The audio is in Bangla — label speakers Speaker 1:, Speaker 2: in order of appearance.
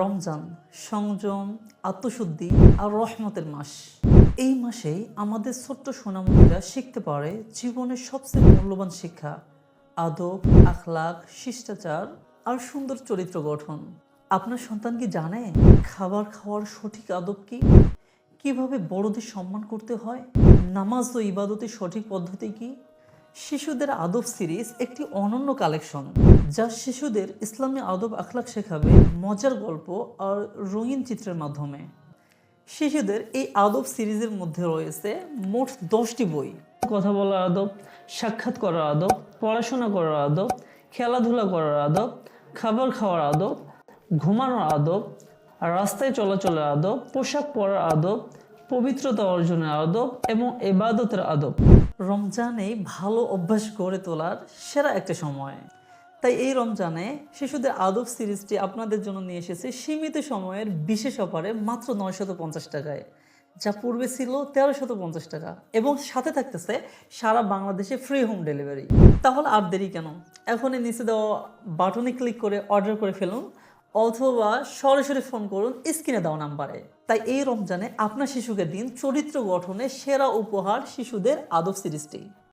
Speaker 1: রমজান, সংযম, আত্মশুদ্ধি আর রহমতের মাস। এই মাসেই আমাদের ছোট্ট সোনামণিরা শিখতে পারে জীবনের সবচেয়ে মূল্যবান শিক্ষা, আদব আখলাক শিষ্টাচার আর সুন্দর চরিত্র গঠন। আপনার সন্তান কি জানে খাবার খাওয়ার সঠিক আদব কি? কীভাবে বড়দের সম্মান করতে হয়? নামাজ ও ইবাদতের সঠিক পদ্ধতি কি? শিশুদের আদব সিরিজ একটি অনন্য কালেকশন, যা শিশুদের ইসলামী আদব আখলাক শেখাবে, মজার গল্প আর রঙিন চিত্রের মাধ্যমে। শিশুদের এই আদব সিরিজের মধ্যে রয়েছে মোট দশটি বই। কথা বলার আদব, সাক্ষাৎ করার আদব, পড়াশোনা করার আদব, খেলাধুলা করার আদব, খাবার খাওয়ার আদব, ঘুমানোর আদব, রাস্তায় চলাচলের আদব, পোশাক পরার আদব পবিত্রতা অর্জনের আদব এবং এবাদতের আদব। রমজানে ভালো অভ্যাস গড়ে তোলার সেরা একটা সময়। তাই এই রমজানে শিশুদের আদব সিরিজটি আপনাদের জন্য নিয়ে এসেছে সীমিত সময়ের বিশেষ অফারে মাত্র নয়শত পঞ্চাশ টাকায়, যা পূর্বে ছিল তেরোশত পঞ্চাশ টাকা এবং সাথে থাকতেছে সারা বাংলাদেশে ফ্রি হোম ডেলিভারি তাহলে আর দেরি কেন? এখনই নিচে দেওয়া বাটনে ক্লিক করে অর্ডার করে ফেলুন। অথবা সরাসরি ফোন করুন স্ক্রিনে দেওয়া নাম্বারে। তাই এই রমজানে আপনার শিশুকে দিন চরিত্র গঠনে সেরা উপহার শিশুদের আদব সিরিজটি